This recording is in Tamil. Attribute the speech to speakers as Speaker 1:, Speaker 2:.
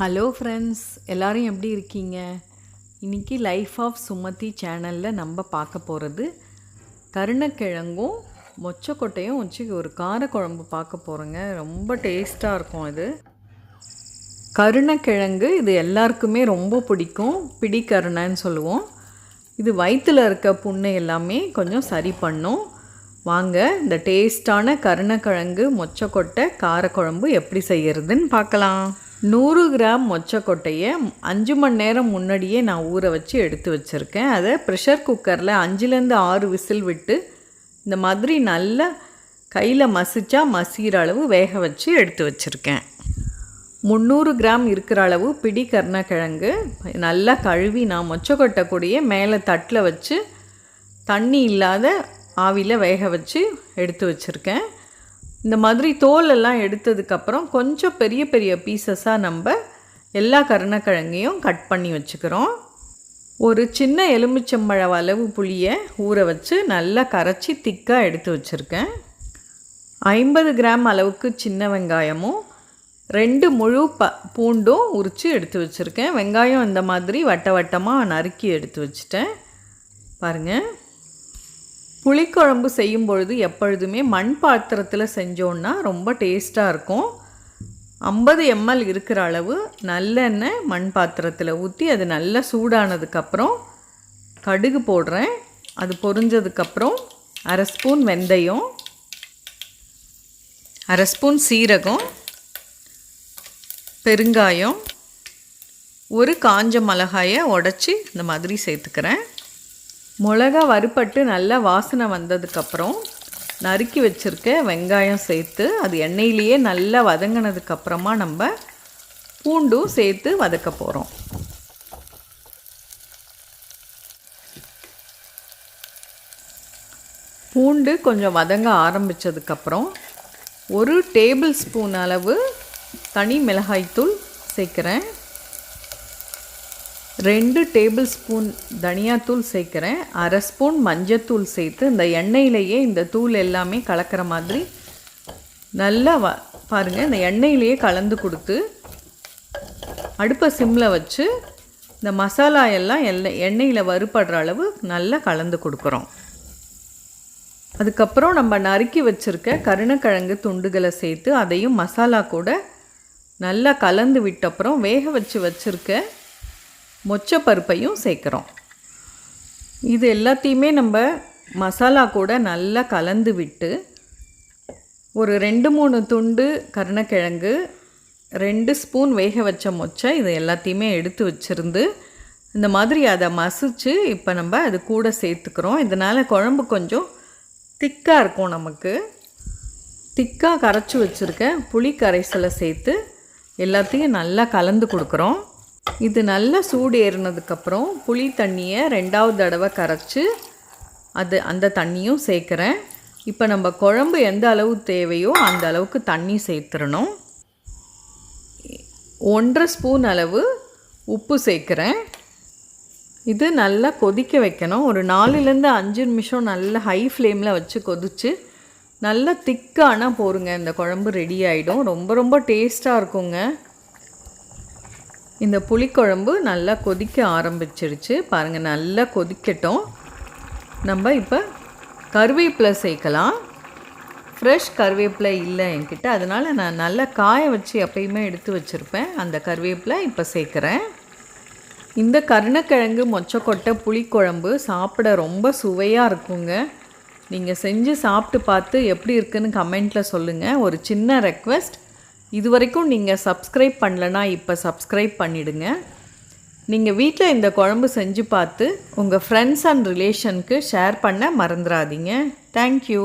Speaker 1: ஹலோ ஃப்ரெண்ட்ஸ் எல்லோரும் எப்படி இருக்கீங்க? இன்றைக்கி லைஃப் ஆஃப் சுமதி சேனலில் நம்ம பார்க்க போகிறது கருணக்கிழங்கும் மொச்சக்கொட்டையும் வச்சு ஒரு காரக்குழம்பு பார்க்க போகிறோங்க ரொம்ப டேஸ்ட்டாக இருக்கும் இது. கருணக்கிழங்கு இது எல்லாருக்குமே ரொம்ப பிடிக்கும். பிடிக்கருணைன்னு சொல்லுவோம். இது வயிற்றில் இருக்க புண்ணு எல்லாமே கொஞ்சம் சரி பண்ணும். வாங்க இந்த டேஸ்டான கருணக்கிழங்கு மொச்சக்கொட்டை காரக்குழம்பு எப்படி செய்கிறதுன்னு பார்க்கலாம். நூறு கிராம் மொச்சக்கொட்டையை அஞ்சு மணி நேரம் முன்னாடியே நான் ஊற வச்சு எடுத்து வச்சுருக்கேன். அதை ப்ரெஷர் குக்கரில் அஞ்சுலேருந்து ஆறு விசில் விட்டு இந்த மாதிரி நல்லா கையில் மசிச்சா மசிகிற அளவு வேக வச்சு எடுத்து வச்சுருக்கேன். முந்நூறு கிராம் இருக்கிற அளவு பிடி கருணக்கிழங்கு நல்லா கழுவி நான் மொச்சக்கொட்டை கூடிய மேலே தட்டில் வச்சு தண்ணி இல்லாத ஆவியில் வேக வச்சு எடுத்து வச்சுருக்கேன். இந்த மாதிரி தோல் எல்லாம் எடுத்ததுக்கப்புறம் கொஞ்சம் பெரிய பெரிய பீசஸாக நம்ம எல்லா கருணக்கிழங்கையும் கட் பண்ணி வச்சுக்கிறோம். ஒரு சின்ன எலுமிச்சம்பழம் அளவு புளியை ஊற வச்சு நல்லா கரைச்சி திக்காக எடுத்து வச்சுருக்கேன். ஐம்பது கிராம் அளவுக்கு சின்ன வெங்காயமும் ரெண்டு முழு ப பூண்டும் உரித்து எடுத்து வச்சுருக்கேன். வெங்காயம் இந்த மாதிரி வட்ட வட்டமாக நறுக்கி எடுத்து வச்சுட்டேன். பாருங்கள் புளிக்குழம்பு செய்யும் பொழுது எப்பொழுதுமே மண் பாத்திரத்தில் செஞ்சோன்னா ரொம்ப டேஸ்ட்டாக இருக்கும். ஐம்பது எம்எல் இருக்கிற அளவு நல்லெண்ணெய் மண் பாத்திரத்தில் ஊற்றி அது நல்லா சூடானதுக்கப்புறம் கடுகு போடுறேன். அது பொரிஞ்சதுக்கப்புறம் அரை ஸ்பூன் வெந்தயம் அரை ஸ்பூன் சீரகம் பெருங்காயம் ஒரு காஞ்ச மிளகாயை உடச்சி இந்த மாதிரி சேர்த்துக்கிறேன். மிளகா வறுப்பட்டு நல்லா வாசனை வந்ததுக்கப்புறம் நறுக்கி வச்சுருக்க வெங்காயம் சேர்த்து அது எண்ணெயிலேயே நல்லா வதங்கினதுக்கப்புறமா நம்ம பூண்டும் சேர்த்து வதக்க போகிறோம் பூண்டு கொஞ்சம் வதங்க ஆரம்பித்ததுக்கப்புறம் ஒரு டேபிள் ஸ்பூன் அளவு தனி மிளகாய்த்தூள் சேர்க்குறேன். ரெண்டு டேபிள் ஸ்பூன் தனியாத்தூள் சேர்க்குறேன். அரை ஸ்பூன் மஞ்சத்தூள் சேர்த்து இந்த எண்ணெயிலேயே இந்த தூள் எல்லாமே கலக்கிற மாதிரி நல்லா வ பாருங்கள் இந்த எண்ணெயிலேயே கலந்து கொடுத்து அடுப்பை சிம்மில் வச்சு இந்த மசாலா எல்லாம் எண்ணெய் எண்ணெயில் வறுபடுற அளவு நல்லா கலந்து கொடுக்குறோம். அதுக்கப்புறம் நம்ம நறுக்கி வச்சுருக்க கருணக்கிழங்கு துண்டுகளை சேர்த்து அதையும் மசாலா கூட நல்லா கலந்து விட்டப்புறம் வேக வச்சு வச்சுருக்க மொச்சப்பருப்பையும் சேர்க்குறோம். இது எல்லாத்தையுமே நம்ம மசாலா கூட நல்லா கலந்து விட்டு ஒரு ரெண்டு மூணு துண்டு கருணக்கிழங்கு ரெண்டு ஸ்பூன் வேக வச்ச மொச்சை இது எல்லாத்தையுமே எடுத்து வச்சுருந்து இந்த மாதிரி அதை மசிச்சு இப்போ நம்ம அது கூட சேர்த்துக்கிறோம். இதனால் குழம்பு கொஞ்சம் திக்காக இருக்கும் நமக்கு. திக்காக கரைச்சி வச்சுருக்க புளி கரைசலை சேர்த்து எல்லாத்தையும் நல்லா கலந்து கொடுக்குறோம். இது நல்லா சூடு ஏறினதுக்கப்புறம் புளி தண்ணியை ரெண்டாவது தடவை கரைச்சி அது அந்த தண்ணியும் சேர்க்குறேன். இப்போ நம்ம குழம்பு எந்த அளவு தேவையோ அந்த அளவுக்கு தண்ணி சேர்த்துடணும் ஒன்றரை ஸ்பூன் அளவு உப்பு சேர்க்குறேன். இது நல்லா கொதிக்க வைக்கணும். ஒரு நாலுலேருந்து அஞ்சு நிமிஷம் நல்லா ஹை ஃப்ளேமில் வச்சு கொதித்து நல்லா திக்கானா போருங்க. இந்த குழம்பு ரெடி ஆகிடும் ரொம்ப ரொம்ப டேஸ்ட்டாக இருக்குங்க. இந்த புளிக்குழம்பு நல்லா கொதிக்க ஆரம்பிச்சிருச்சு. பாருங்கள் நல்லா கொதிக்கட்டும். நம்ம இப்போ கருவேப்பிலை சேர்க்கலாம். ஃப்ரெஷ் கருவேப்பிலை இல்லை என்கிட்ட. அதனால் நான் நல்லா காய வச்சு எப்பயுமே எடுத்து வச்சுருப்பேன். அந்த கருவேப்பிலை இப்போ சேர்க்குறேன். இந்த கருணக்கிழங்கு மொச்சக்கொட்டை புளிக்குழம்பு சாப்பிட ரொம்ப சுவையாக இருக்குங்க. நீங்கள் செஞ்சு சாப்பிட்டு பார்த்து எப்படி இருக்குன்னு கமெண்ட்டில் சொல்லுங்கள் ஒரு சின்ன ரெக்வெஸ்ட் இது வரைக்கும் நீங்கள் சப்ஸ்கிரைப் பண்ணலனா இப்போ சப்ஸ்கிரைப் பண்ணிவிடுங்க நீங்கள் வீட்டில் இந்த குழம்பு செஞ்சு பார்த்து உங்கள் ஃப்ரெண்ட்ஸ் அண்ட் ரிலேஷனுக்கு ஷேர் பண்ண மறந்துடாதீங்க தேங்க்யூ